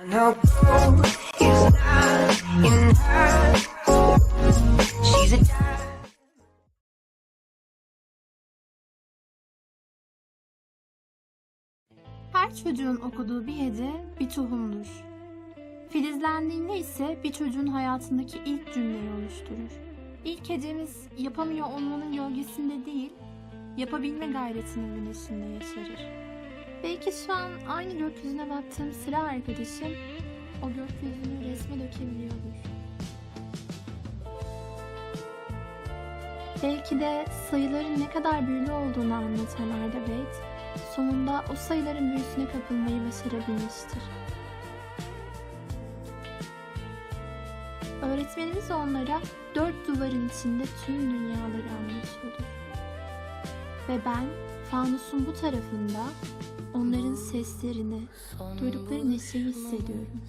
Her çocuğun okuduğu bir hece bir tohumdur. Filizlendiğinde ise bir çocuğun hayatındaki ilk cümleyi oluşturur. İlk hecemiz yapamıyor olmanın gölgesinde değil, yapabilme gayretinin güneşinde yaşarır. Belki şu an aynı gökyüzüne baktığım silah arkadaşım o gökyüzünü resme dökebiliyordur. Belki de sayıların ne kadar büyülü olduğunu anlatan Beyt, sonunda o sayıların büyüsüne kapılmayı başarabilmiştir. Öğretmenimiz onlara dört duvarın içinde tüm dünyaları anlatıyordur. Ve ben fanusun bu tarafında onların seslerini, duydukları neşeyi hissediyorum.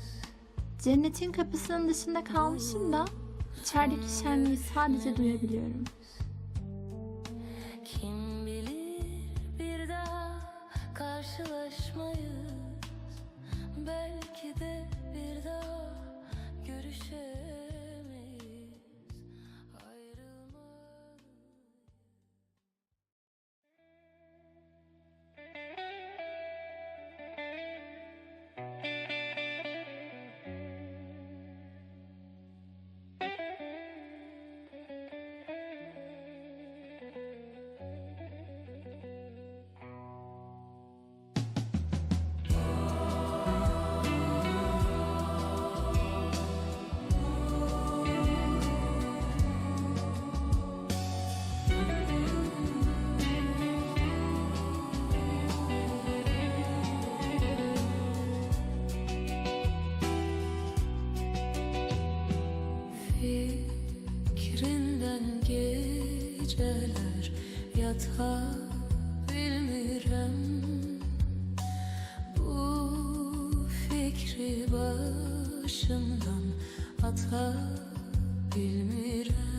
Cennetin kapısının dışında kalmışım da içerideki şenliği sadece duyabiliyorum. Fikrinden geceler yata bilmirəm Bu fikri başımdan ata bilmirəm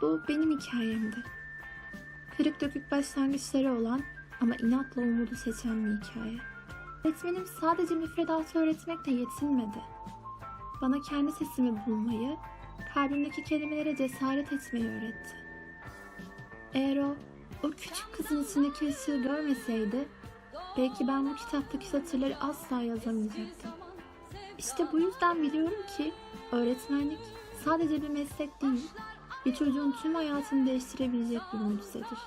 Bu benim hikayemdi. Kırık dökük başlangıçları olan ama inatla umudu seçen bir hikaye. Öğretmenim sadece müfredatı öğretmekle yetinmedi. Bana kendi sesimi bulmayı, kalbimdeki kelimelere cesaret etmeyi öğretti. Eğer o, o küçük kızın içindeki ışığı görmeseydi, belki ben bu kitaptaki satırları asla yazamayacaktım. İşte bu yüzden biliyorum ki öğretmenlik sadece bir meslek değil, bir çocuğun tüm hayatını değiştirebilecek bir mucizedir.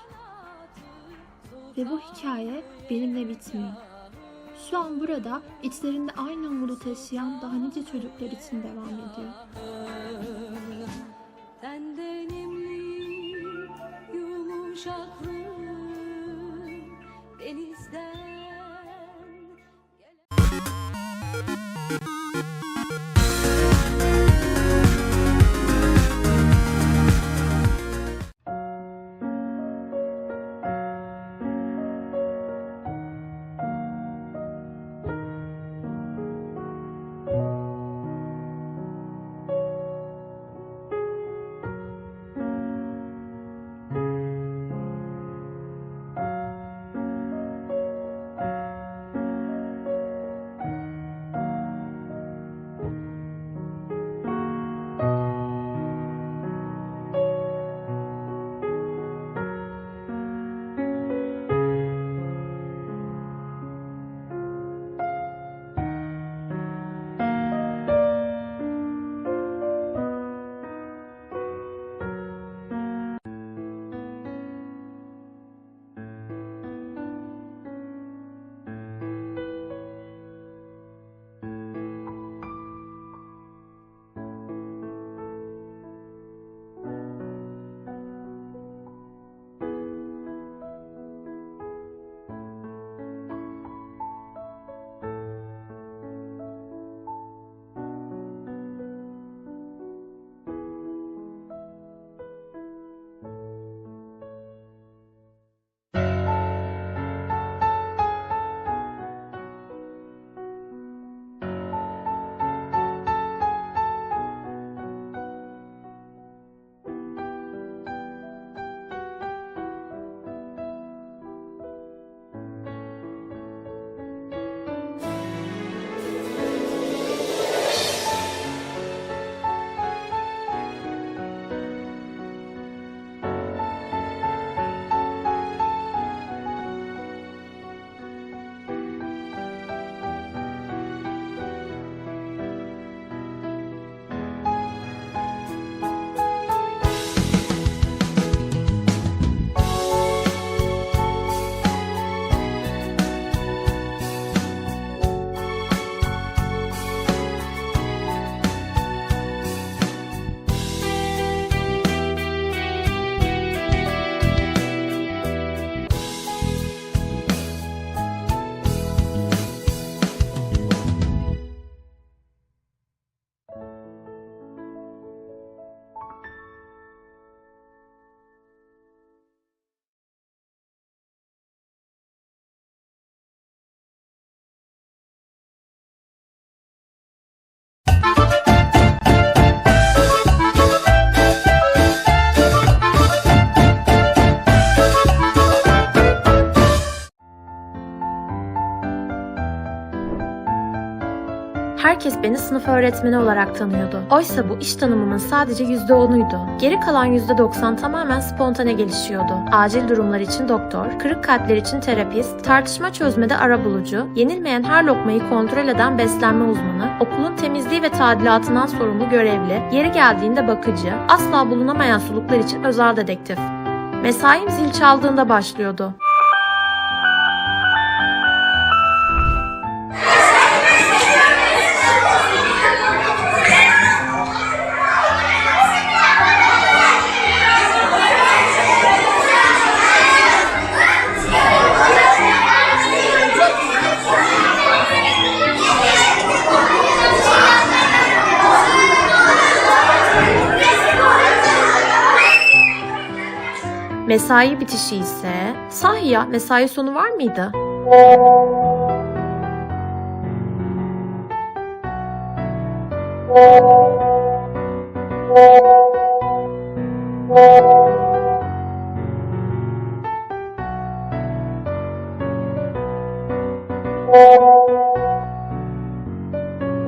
Ve bu hikaye benimle bitmiyor. Şu an burada içlerinde aynı umudu taşıyan daha nice çocuklar için devam ediyor. Herkes beni sınıf öğretmeni olarak tanıyordu. Oysa bu iş tanımımın sadece %10'uydu. Geri kalan %90 tamamen spontane gelişiyordu. Acil durumlar için doktor, kırık kalpler için terapist, tartışma çözmede arabulucu, yenilmeyen her lokmayı kontrol eden beslenme uzmanı, okulun temizliği ve tadilatından sorumlu görevli, yeri geldiğinde bakıcı, asla bulunamayan suluklar için özel dedektif. Mesaim zil çaldığında başlıyordu. Mesai bitişi ise... Sahi ya mesai sonu var mıydı?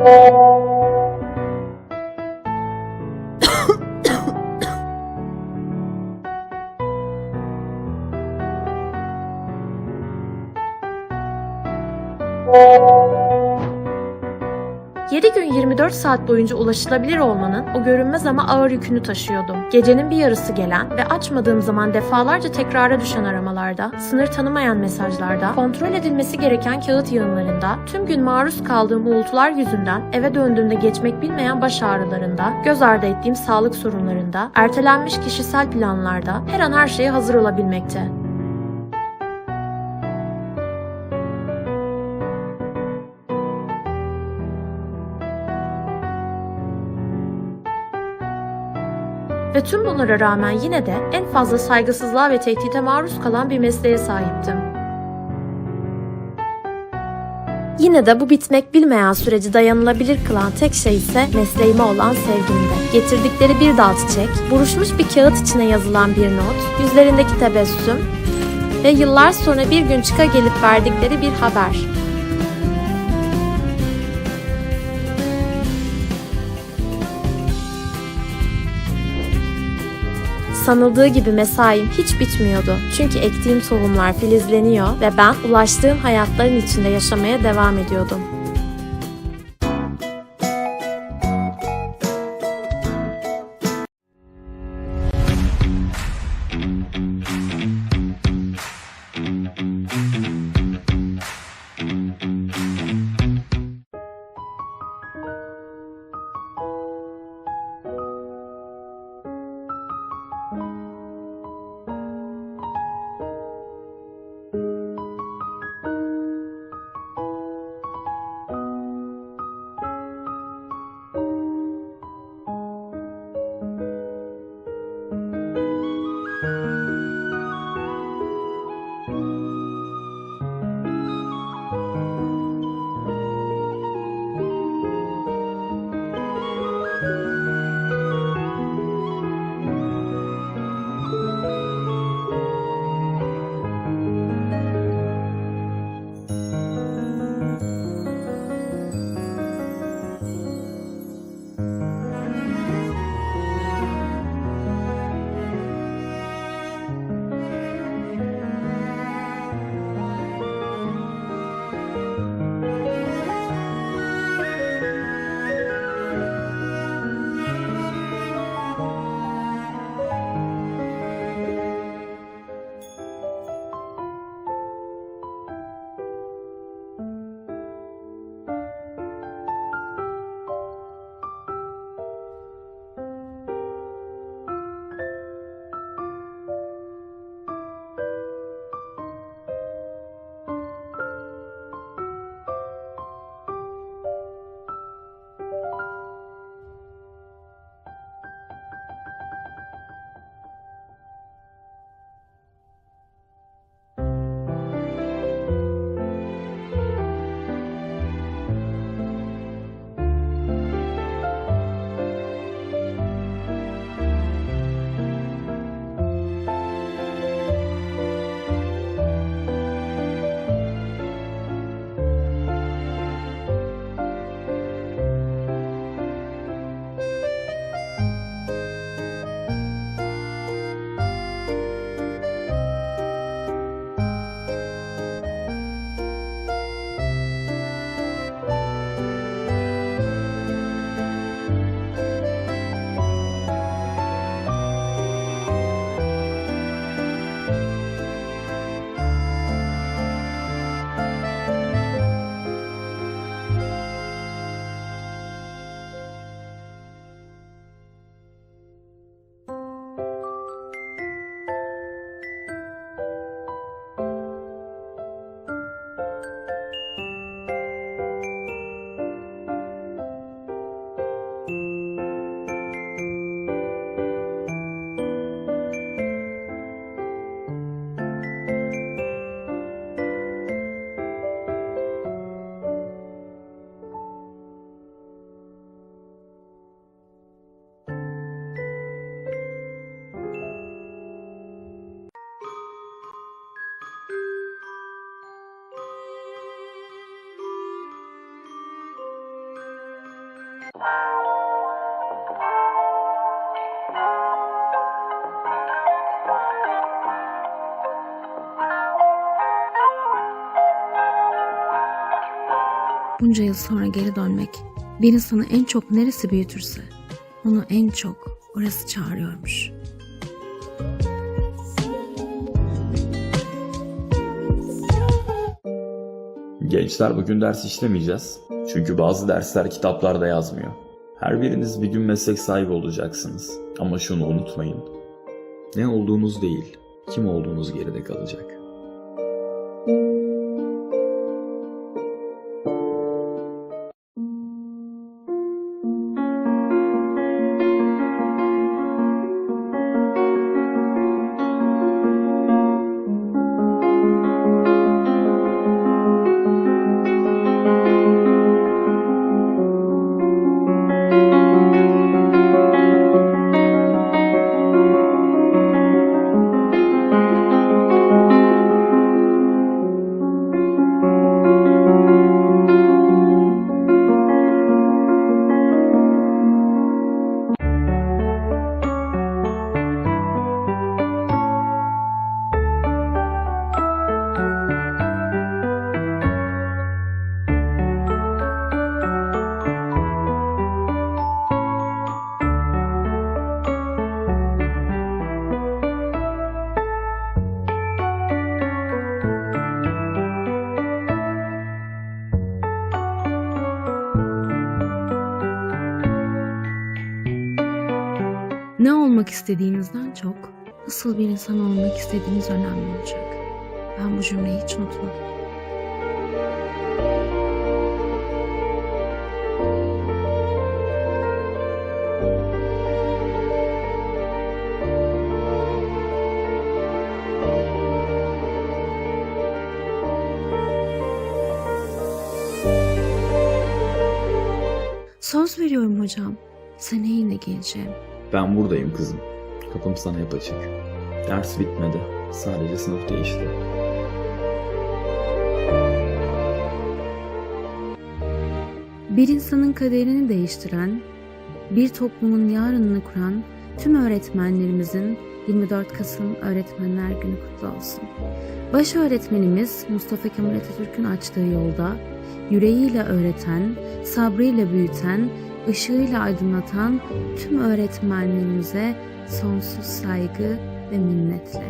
Yedi gün 24 saat boyunca ulaşılabilir olmanın o görünmez ama ağır yükünü taşıyordum. Gecenin bir yarısı gelen ve açmadığım zaman defalarca tekrara düşen aramalarda, sınır tanımayan mesajlarda, kontrol edilmesi gereken kağıt yığınlarında, tüm gün maruz kaldığım uğultular yüzünden eve döndüğümde geçmek bilmeyen baş ağrılarında, göz ardı ettiğim sağlık sorunlarında, ertelenmiş kişisel planlarda her an her şeye hazır olabilmekte. Ve tüm bunlara rağmen yine de en fazla saygısızlığa ve tehdide maruz kalan bir mesleğe sahiptim. Yine de bu bitmek bilmeyen süreci dayanılabilir kılan tek şey ise mesleğime olan sevgimdi. Getirdikleri bir dal çiçek, buruşmuş bir kağıt içine yazılan bir not, yüzlerindeki tebessüm ve yıllar sonra bir gün çıka gelip verdikleri bir haber. Sanıldığı gibi mesaim hiç bitmiyordu. Çünkü ektiğim tohumlar filizleniyor ve ben ulaştığım hayatların içinde yaşamaya devam ediyordum. Bunca yıl sonra geri dönmek bir insanı en çok neresi büyütürse onu en çok orası çağırıyormuş. Gençler bugün ders işlemeyeceğiz. Çünkü bazı dersler kitaplarda yazmıyor. Her biriniz bir gün meslek sahibi olacaksınız. Ama şunu unutmayın. Ne olduğunuz değil, kim olduğunuz geride kalacak. Olmak istediğinizden çok nasıl bir insan olmak istediğiniz önemli olacak. Ben bu cümleyi hiç unutmadım. Söz veriyorum hocam. Seneye yine geleceğim. Ben buradayım kızım. Kapım sana hep açık. Ders bitmedi. Sadece sınıf değişti. Bir insanın kaderini değiştiren, bir toplumun yarınını kuran tüm öğretmenlerimizin 24 Kasım Öğretmenler Günü kutlu olsun. Baş öğretmenimiz Mustafa Kemal Atatürk'ün açtığı yolda yüreğiyle öğreten, sabrıyla büyüten, ışığıyla aydınlatan tüm öğretmenlerimize sonsuz saygı ve minnetle.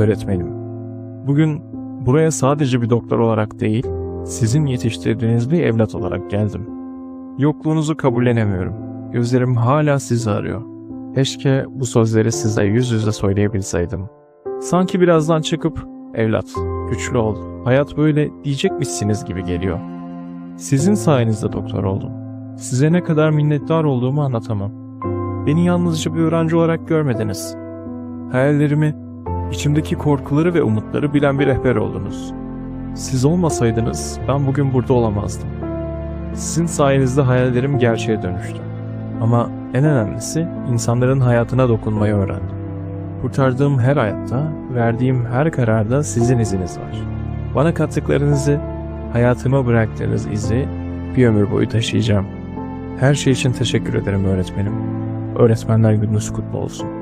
Öğretmenim. Bugün buraya sadece bir doktor olarak değil, sizin yetiştirdiğiniz bir evlat olarak geldim. Yokluğunuzu kabullenemiyorum. Gözlerim hala sizi arıyor. Keşke bu sözleri size yüz yüze söyleyebilseydim. Sanki birazdan çıkıp, evlat, güçlü ol, hayat böyle diyecekmişsiniz gibi geliyor. Sizin sayenizde doktor oldum. Size ne kadar minnettar olduğumu anlatamam. Beni yalnızca bir öğrenci olarak görmediniz. Hayallerimi, içimdeki korkuları ve umutları bilen bir rehber oldunuz. Siz olmasaydınız ben bugün burada olamazdım. Sizin sayenizde hayallerim gerçeğe dönüştü. Ama en önemlisi insanların hayatına dokunmayı öğrendim. Kurtardığım her hayatta, verdiğim her kararda sizin iziniz var. Bana kattıklarınızı, hayatıma bıraktığınız izi bir ömür boyu taşıyacağım. Her şey için teşekkür ederim öğretmenim. Öğretmenler gününüz kutlu olsun.